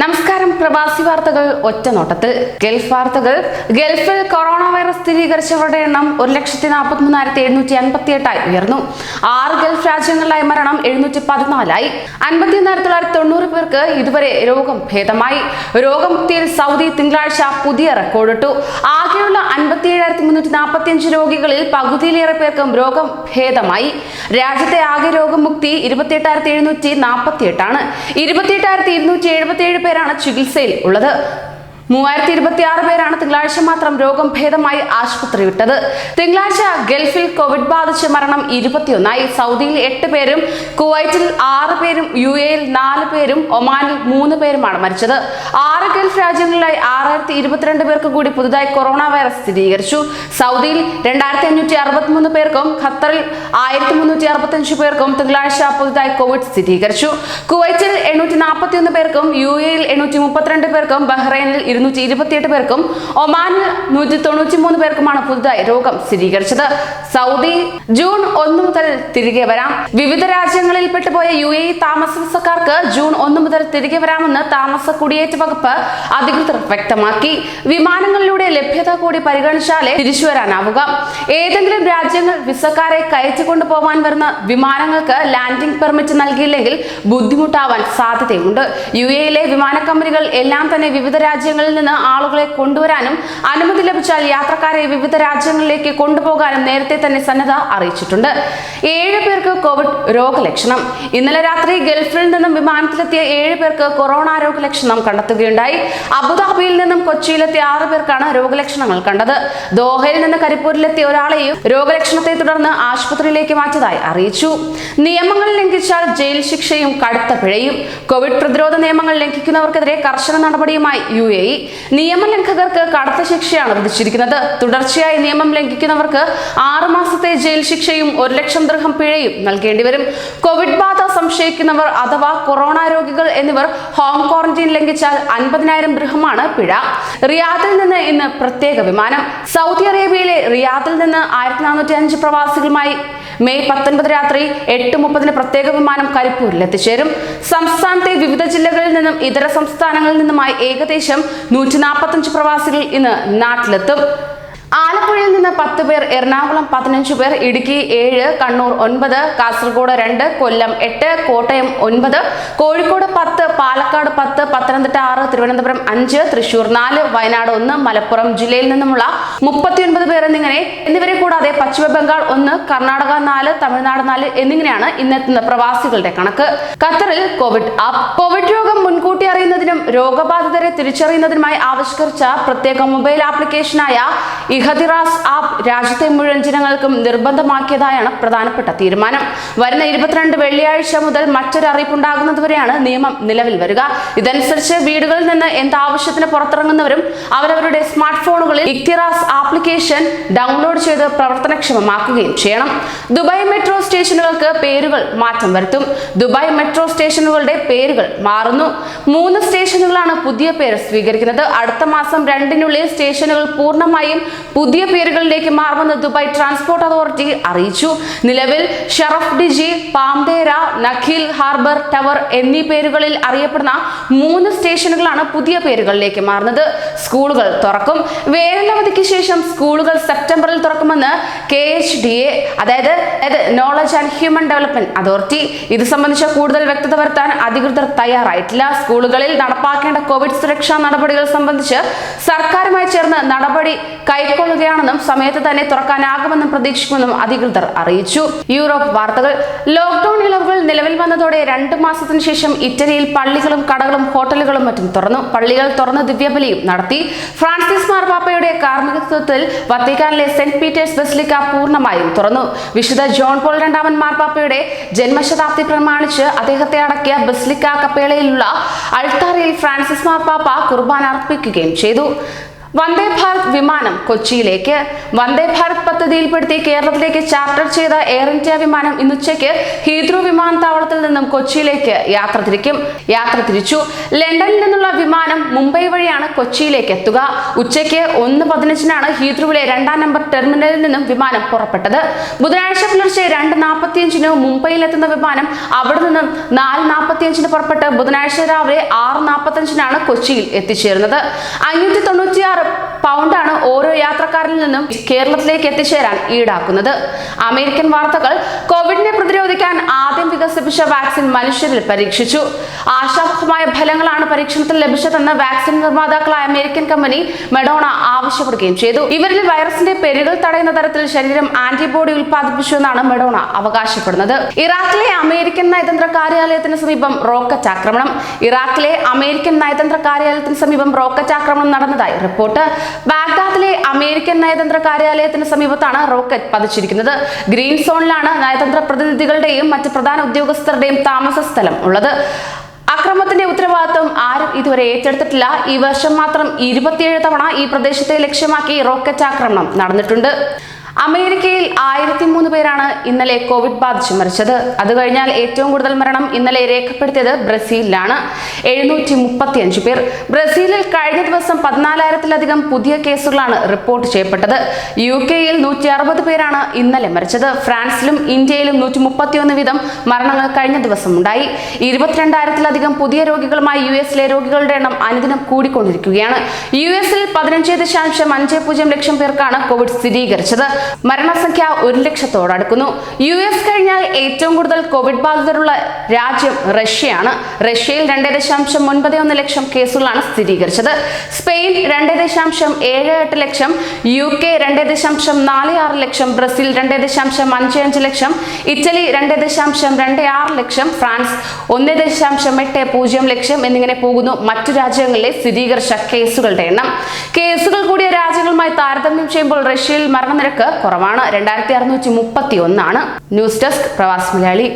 നമസ്കാരം. പ്രവാസി വാർത്തകൾ ഒറ്റ നോട്ടത്തിൽ. ഗൾഫ് വാർത്തകൾ. ഗൾഫിൽ കൊറോണ വൈറസ് സ്ഥിരീകരിച്ചവരുടെ എണ്ണം ഒരു ലക്ഷത്തി നാൽപ്പത്തി മൂന്നായിരത്തി എഴുന്നൂറ്റി അൻപത്തി എട്ടായി ഉയർന്നു. ആറ് ഗൾഫ് രാജ്യങ്ങളിലായി മരണം എഴുന്നൂറ്റി പതിനാലായി. അൻപത്തി ഒന്നായിരത്തി തൊള്ളായിരത്തി തൊണ്ണൂറ് പേർക്ക് ഇതുവരെ രോഗം ഭേദമായി. രോഗമുക്തിയിൽ സൗദി തിങ്കളാഴ്ച പുതിയ റെക്കോർഡിട്ടു. ആകെയുള്ള അൻപത്തി ഏഴായിരത്തി മുന്നൂറ്റി നാൽപ്പത്തി അഞ്ച് രോഗികളിൽ പകുതിയിലേറെ പേർക്കും രോഗം ഭേദമായി. രാജ്യത്തെ ആകെ രോഗമുക്തി ഇരുപത്തിയെട്ടായിരത്തി എഴുന്നൂറ്റി നാൽപ്പത്തി എട്ടാണ് ഇരുപത്തിയെട്ടായിരത്തി ഇരുന്നൂറ്റി എഴുപത്തി ഏഴ് പേരാണ് ചികിത്സയിൽ ഉള്ളത് മൂവായിരത്തി ഇരുപത്തി ആറ് പേരാണ് തിങ്കളാഴ്ച മാത്രം രോഗം ഭേദമായി ആശുപത്രി വിട്ടത്. തിങ്കളാഴ്ച ഗൾഫിൽ കോവിഡ് ബാധിച്ച് മരണം ഇരുപത്തിയൊന്നായി. സൗദിയിൽ എട്ട് പേരും കുവൈറ്റിൽ ആറ് പേരും യു എയിൽ നാല് പേരും ഒമാനിൽ മൂന്ന് പേരുമാണ് മരിച്ചത്. ആറ് ഗൾഫ് രാജ്യങ്ങളിലായി ആറായിരത്തി ഇരുപത്തിരണ്ട് പേർക്ക് കൂടി പുതുതായി കൊറോണ വൈറസ് സ്ഥിരീകരിച്ചു. സൗദിയിൽ രണ്ടായിരത്തി അഞ്ഞൂറ്റി അറുപത്തിമൂന്ന് പേർക്കും ഖത്തറിൽ ആയിരത്തി മുന്നൂറ്റി അറുപത്തഞ്ച് പേർക്കും തിങ്കളാഴ്ച പുതുതായി കോവിഡ് സ്ഥിരീകരിച്ചു. കുവൈറ്റിൽ എണ്ണൂറ്റി നാൽപ്പത്തിയൊന്ന് പേർക്കും യു എയിൽ എണ്ണൂറ്റി മുപ്പത്തിരണ്ട് പേർക്കും ബഹ്റൈനിൽ ഇരുന്നൂറ്റി ഇരുപത്തിയെട്ട് പേർക്കും ഒമാനിൽ നൂറ്റി തൊണ്ണൂറ്റി മൂന്ന് പേർക്കുമാണ് പുതുതായി രോഗം സ്ഥിരീകരിച്ചത്. സൗദി ജൂൺ ഒന്ന് മുതൽ തിരികെ വരാം. വിവിധ രാജ്യങ്ങളിൽ പെട്ടുപോയ യു എ താമസക്കാർക്ക് ജൂൺ ഒന്ന് മുതൽ തിരികെ വരാമെന്ന് താമസ കുടിയേറ്റ വകുപ്പ് അധികൃതർ വ്യക്തമാക്കി. വിമാനങ്ങളിലൂടെ ലഭ്യത കൂടി പരിഗണിച്ചാലേ തിരിച്ചു വരാനാവുക. ഏതെങ്കിലും രാജ്യങ്ങൾ വിസക്കാരെ കയറ്റിക്കൊണ്ടു കൊണ്ടുപോകാൻ വരുന്ന വിമാനങ്ങൾക്ക് ലാൻഡിംഗ് പെർമിറ്റ് നൽകിയില്ലെങ്കിൽ ബുദ്ധിമുട്ടാവാൻ സാധ്യതയുണ്ട്. യു എയിലെ വിമാന കമ്പനികൾ എല്ലാം തന്നെ വിവിധ രാജ്യങ്ങളിൽ നിന്ന് ആളുകളെ കൊണ്ടുവരാനും അനുമതി ലഭിച്ചാൽ യാത്രക്കാരെ വിവിധ രാജ്യങ്ങളിലേക്ക് കൊണ്ടുപോകാനും നേരത്തെ തന്നെ സന്നദ്ധ അറിയിച്ചിട്ടുണ്ട്. ഏഴ് പേർക്ക് കോവിഡ് രോഗലക്ഷണം. ഇന്നലെ രാത്രി ഗൾഫിൽ നിന്നും വിമാനത്തിലെത്തിയ ഏഴ് പേർക്ക് കൊറോണ രോഗലക്ഷണം കണ്ടെത്തുകയുണ്ടായി. അബുദാബിയിൽ നിന്നും കൊച്ചിയിലെത്തിയ ആറ് പേർക്കാണ് രോഗലക്ഷണങ്ങൾ കണ്ടത്. ദോഹയിൽ നിന്ന് കരിപ്പൂരിലെത്തിയ ഒരാളെയും രോഗലക്ഷണത്തെ തുടർന്ന് ആശുപത്രിയിലേക്ക് മാറ്റിയതായി അറിയിച്ചു. നിയമങ്ങൾ ലംഘിച്ചാൽ ജയിൽ ശിക്ഷയും കടുത്ത പിഴയും. കോവിഡ് പ്രതിരോധ നിയമങ്ങൾ ലംഘിക്കുന്നവർക്കെതിരെ കർശന നടപടിയുമായി യു എ നിയമലംഘകർക്ക് കടുത്ത ശിക്ഷയാണ് വിധിച്ചിരിക്കുന്നത്. തുടർച്ചയായി നിയമം ലംഘിക്കുന്നവർക്ക് ആറുമാസത്തെ ജയിൽ ശിക്ഷയും ഒരു ലക്ഷം ദൃഹം പിഴയും നൽകേണ്ടി വരും. കോവിഡ് ബാധ സംശയിക്കുന്നവർ അഥവാ കൊറോണ രോഗികൾ എന്നിവർ ഹോം ക്വാറന്റൈൻ ലംഘിച്ചാൽ അൻപതിനായിരം ദൃഹമാണ് പിഴ. റിയാദിൽ നിന്ന് ഇന്ന് പ്രത്യേക വിമാനം. സൗദി അറേബ്യയിലെ റിയാദിൽ നിന്ന് ആയിരത്തി നാനൂറ്റി അഞ്ച് പ്രവാസികളുമായി മെയ് പത്തൊൻപത് രാത്രി എട്ട് മുപ്പതിന് പ്രത്യേക വിമാനം കരിപ്പൂരിൽ എത്തിച്ചേരും. സംസ്ഥാനത്തെ വിവിധ ജില്ലകളിൽ നിന്നും ഇതര സംസ്ഥാനങ്ങളിൽ നിന്നുമായി ഏകദേശം നൂറ്റി നാൽപ്പത്തഞ്ച് പ്രവാസികൾ ഇന്ന് നാട്ടിലെത്തും. ആലപ്പുഴയിൽ നിന്ന് പത്ത് പേർ എറണാകുളം പതിനഞ്ച് പേർ ഇടുക്കി ഏഴ് കണ്ണൂർ ഒൻപത് കാസർഗോഡ് രണ്ട് കൊല്ലം എട്ട് കോട്ടയം ഒൻപത് കോഴിക്കോട് പത്ത് പാലക്കാട് പത്ത് പത്തനംതിട്ട ആറ് തിരുവനന്തപുരം അഞ്ച് തൃശൂർ നാല് വയനാട് ഒന്ന് മലപ്പുറം ജില്ലയിൽ നിന്നുമുള്ള മുപ്പത്തിയൊൻപത് പേർ എന്നിങ്ങനെ എന്നിവരെ കൂടാതെ പശ്ചിമ ബംഗാൾ ഒന്ന് കർണാടക നാല് തമിഴ്നാട് നാല് എന്നിങ്ങനെയാണ് ഇന്നെത്തുന്ന പ്രവാസികളുടെ കണക്ക്. ഖത്തറിൽ കോവിഡ് ആപ്പ് കോവിഡ് രോഗം മുൻകൂട്ടി അറിയുന്നതിനും രോഗബാധിതരെ തിരിച്ചറിയുന്നതിനുമായി ആവിഷ്കരിച്ച പ്രത്യേക മൊബൈൽ ആപ്ലിക്കേഷനായ ഇഹദിറാസ് ആപ്പ് രാജ്യത്തെ മുഴുവൻ ജനങ്ങൾക്കും നിർബന്ധമാക്കിയതായാണ് പ്രധാനപ്പെട്ട തീരുമാനം. വരുന്ന ഇരുപത്തിരണ്ട് വെള്ളിയാഴ്ച മുതൽ മറ്റൊരു അറിയിപ്പുണ്ടാകുന്നതുവരെയാണ് നിയമം നിലവിൽ വരിക. ഇതനുസരിച്ച് വീടുകളിൽ നിന്ന് എന്താവശ്യത്തിന് പുറത്തിറങ്ങുന്നവരും അവരവരുടെ സ്മാർട്ട് ഫോണുകളിൽ ഇക്തിറാസ് ആപ്ലിക്കേഷൻ ഡൗൺലോഡ് ചെയ്ത് പ്രവർത്തനക്ഷമമാക്കുകയും ചെയ്യണം. ദുബായ് മെട്രോ സ്റ്റേഷനുകൾക്ക് പേരുകൾ മാറ്റം വരുത്തും. ദുബായ് മെട്രോ സ്റ്റേഷനുകളുടെ പേരുകൾ മാറുന്നു. മൂന്ന് സ്റ്റേഷനുകളാണ് പുതിയ പേര് സ്വീകരിക്കുന്നത്. അടുത്ത മാസം രണ്ടിനുള്ളിൽ സ്റ്റേഷനുകൾ പൂർണമായും പുതിയ പേരുകളിലേക്ക് മാറുമെന്ന് ദുബായ് ട്രാൻസ്പോർട്ട് അതോറിറ്റി അറിയിച്ചു. നിലവിൽ Sharaf DG Palm Deira Nakheel harbour tower എന്നീ പേരുകളിൽ അറിയപ്പെടുന്ന മൂന്ന് സ്റ്റേഷനുകളാണ് പുതിയ പേരുകളിലേക്ക് മാറുന്നത്. സ്കൂളുകൾ തുറക്കും. വേനലവധിക്ക് ശേഷം സ്കൂളുകൾ സെപ്റ്റംബറിൽ തുറക്കുമെന്ന് കെ എച്ച് ഡി എ അതായത് knowledge and human development authority ഇത് സംബന്ധിച്ച കൂടുതൽ വ്യക്തത വരുത്താൻ അധികൃതർ തയ്യാറായിട്ടില്ല. സ്കൂളുകളിൽ നടപ്പാക്കേണ്ട കോവിഡ് സുരക്ഷാ നടപടികൾ സംബന്ധിച്ച് സർക്കാരുമായി ചേർന്ന് നടപടി കൈക്കൊള്ളുകയാണെന്നും സമയത്ത് തന്നെ തുറക്കാനാകുമെന്നും പ്രതീക്ഷിക്കുമെന്നും അധികൃതർ അറിയിച്ചു. യൂറോപ്പ് വാർത്തകൾ. ലോക്ഡൌൺ ഇളവുകൾ നിലവിൽ വന്നതോടെ രണ്ട് മാസത്തിന് ശേഷം ഇറ്റലിയിൽ പള്ളികളും കടകളും ഹോട്ടലുകളും മറ്റും തുറന്നു. പള്ളികൾ തുറന്ന് ദിവ്യബലിയും നടത്തി. ഫ്രാൻസിസ് മാർപാപ്പയുടെ കാർമ്മികത്വത്തിൽ വത്തിക്കാനിലെ സെന്റ് പീറ്റേഴ്സ് ബസിലിക്ക പൂർണമായും തുറന്നു. വിശുദ്ധ ജോൺ പോൾ രണ്ടാമൻ മാർപാപ്പയുടെ ജന്മശതാബ്ദി പ്രമാണിച്ച് അദ്ദേഹത്തെ അടക്കിയ ബസിലിക്ക കപ്പേളയിലുള്ള അൾത്താരയിൽ ഫ്രാൻസിസ് മാർപാപ്പ കുർബാന അർപ്പിക്കുകയും ചെയ്തു. വന്ദേ ഭാരത് വിമാനം കൊച്ചിയിലേക്ക്. വന്ദേ ഭാരത് പദ്ധതിയിൽപ്പെടുത്തി കേരളത്തിലേക്ക് ചാർട്ടർ ചെയ്ത എയർ ഇന്ത്യ വിമാനം ഇന്നുച്ചയ്ക്ക് ഹീദ്രു വിമാനത്താവളത്തിൽ നിന്നും കൊച്ചിയിലേക്ക് യാത്ര തിരിക്കും. യാത്ര തിരിച്ചു. ലണ്ടനിൽ നിന്നുള്ള വിമാനം മുംബൈ വഴിയാണ് കൊച്ചിയിലേക്ക് എത്തുക. ഉച്ചയ്ക്ക് ഒന്ന് പതിനഞ്ചിനാണ് ഹീദ്രുവിലെ രണ്ടാം നമ്പർ ടെർമിനലിൽ നിന്നും വിമാനം പുറപ്പെട്ടത്. ബുധനാഴ്ച പുലർച്ചെ രണ്ട് നാൽപ്പത്തിയഞ്ചിന് മുംബൈയിലെത്തുന്ന വിമാനം അവിടെ നിന്നും നാല് നാൽപ്പത്തിയഞ്ചിന് പുറപ്പെട്ട് ബുധനാഴ്ച രാവിലെ ആറ് നാൽപ്പത്തഞ്ചിനാണ് കൊച്ചിയിൽ എത്തിച്ചേരുന്നത്. അഞ്ഞൂറ്റി തൊണ്ണൂറ്റിയാറ് പൗണ്ടാണ് ഓരോ യാത്രക്കാരിൽ നിന്നും കേരളത്തിലേക്ക് എത്തിച്ചേരാൻ ഈടാക്കുന്നത്. അമേരിക്കൻ വാർത്തകൾ കോവിഡിനെ പ്രതിരോധിക്കാൻ വികസിപ്പിച്ച വാക്സിൻ മനുഷ്യരിൽ പരീക്ഷിച്ചു. ആശാവഹമായ ഫലങ്ങളാണ് പരീക്ഷണത്തിൽ ലഭിച്ചതെന്ന് വാക്സിൻ നിർമ്മാതാക്കളായ അമേരിക്കൻ കമ്പനി മെഡോണ ആവശ്യപ്പെടുകയും ചെയ്തു. ഇവരിൽ വൈറസിന്റെ പെരുകൾ തടയുന്ന തരത്തിൽ ശരീരം ആന്റിബോഡി ഉൽപ്പാദിപ്പിച്ചു എന്നാണ് മെഡോണ അവകാശപ്പെടുന്നത്. ഇറാഖിലെ അമേരിക്കൻ നയതന്ത്ര കാര്യാലയത്തിന് സമീപം റോക്കറ്റ് ആക്രമണം. ഇറാഖിലെ അമേരിക്കൻ നയതന്ത്ര കാര്യാലയത്തിന് സമീപം റോക്കറ്റ് ആക്രമണം നടന്നതായി റിപ്പോർട്ട്. ബാഗ്ദാദിലെ അമേരിക്കൻ നയതന്ത്ര കാര്യാലയത്തിന് സമീപത്താണ് റോക്കറ്റ് പതിച്ചിരിക്കുന്നത്. ഗ്രീൻ സോണിലാണ് നയതന്ത്ര പ്രതിനിധികളുടെയും മറ്റ് പ്രധാന ഉദ്യോഗസ്ഥരുടെയും താമസ സ്ഥലം ഉള്ളത്. അക്രമത്തിന്റെ ഉത്തരവാദിത്വം ആരും ഇതുവരെ ഏറ്റെടുത്തിട്ടില്ല. ഈ വർഷം മാത്രം ഇരുപത്തിയേഴ് തവണ ഈ പ്രദേശത്തെ ലക്ഷ്യമാക്കി റോക്കറ്റ് ആക്രമണം നടന്നിട്ടുണ്ട്. അമേരിക്കയിൽ ആയിരത്തി മൂന്ന് പേരാണ് ഇന്നലെ കോവിഡ് ബാധിച്ച് മരിച്ചത്. അത് കഴിഞ്ഞാൽ ഏറ്റവും കൂടുതൽ മരണം ഇന്നലെ രേഖപ്പെടുത്തിയത് ബ്രസീലിലാണ്. എഴുന്നൂറ്റി മുപ്പത്തിയഞ്ച് പേർ. ബ്രസീലിൽ കഴിഞ്ഞ ദിവസം പതിനാലായിരത്തിലധികം പുതിയ കേസുകളാണ് റിപ്പോർട്ട് ചെയ്യപ്പെട്ടത്. യു കെയിൽ നൂറ്റി അറുപത് പേരാണ് ഇന്നലെ മരിച്ചത്. ഫ്രാൻസിലും ഇന്ത്യയിലും നൂറ്റി മുപ്പത്തിയൊന്ന് വീതം മരണങ്ങൾ കഴിഞ്ഞ ദിവസം ഉണ്ടായി ഇരുപത്തിരണ്ടായിരത്തിലധികം പുതിയ രോഗികളുമായി യു എസിലെ രോഗികളുടെ എണ്ണം അനുദിനം കൂടിക്കൊണ്ടിരിക്കുകയാണ്. യു എസിൽ പതിനഞ്ച് ദശാംശം അഞ്ച് പൂജ്യം ലക്ഷം പേർക്കാണ് കോവിഡ് സ്ഥിരീകരിച്ചത്. മരണസംഖ്യ ഒരു ലക്ഷത്തോടടുക്കുന്നു യു എസ് കഴിഞ്ഞാൽ ഏറ്റവും കൂടുതൽ കോവിഡ് ബാധിതരുള്ള രാജ്യം റഷ്യയാണ്. റഷ്യയിൽ രണ്ട് ദശാംശം ഒൻപത് ഒന്ന് ലക്ഷം കേസുകളാണ് സ്ഥിരീകരിച്ചത്. സ്പെയിൻ രണ്ട് ദശാംശം ഏഴ് എട്ട് ലക്ഷം യു കെ രണ്ട് ദശാംശം നാല് ആറ് ലക്ഷം ബ്രസീൽ രണ്ട് ദശാംശം അഞ്ച് അഞ്ച് ലക്ഷം ഇറ്റലി രണ്ട് ദശാംശം രണ്ട് ആറ് ലക്ഷം ഫ്രാൻസ് ഒന്ന് ദശാംശം എട്ട് പൂജ്യം ലക്ഷം എന്നിങ്ങനെ പോകുന്നു മറ്റു രാജ്യങ്ങളിലെ സ്ഥിരീകരിച്ച കേസുകളുടെ എണ്ണം. കേസുകൾ കൂടിയ രാജ്യങ്ങളുമായി താരതമ്യം ചെയ്യുമ്പോൾ റഷ്യയിൽ മരണനിരക്ക് കുറവാണ്. രണ്ടായിരത്തി അറുന്നൂറ്റി മുപ്പത്തി ഒന്നാണ് ന്യൂസ് ഡെസ്ക് പ്രവാസ് മലയാളി.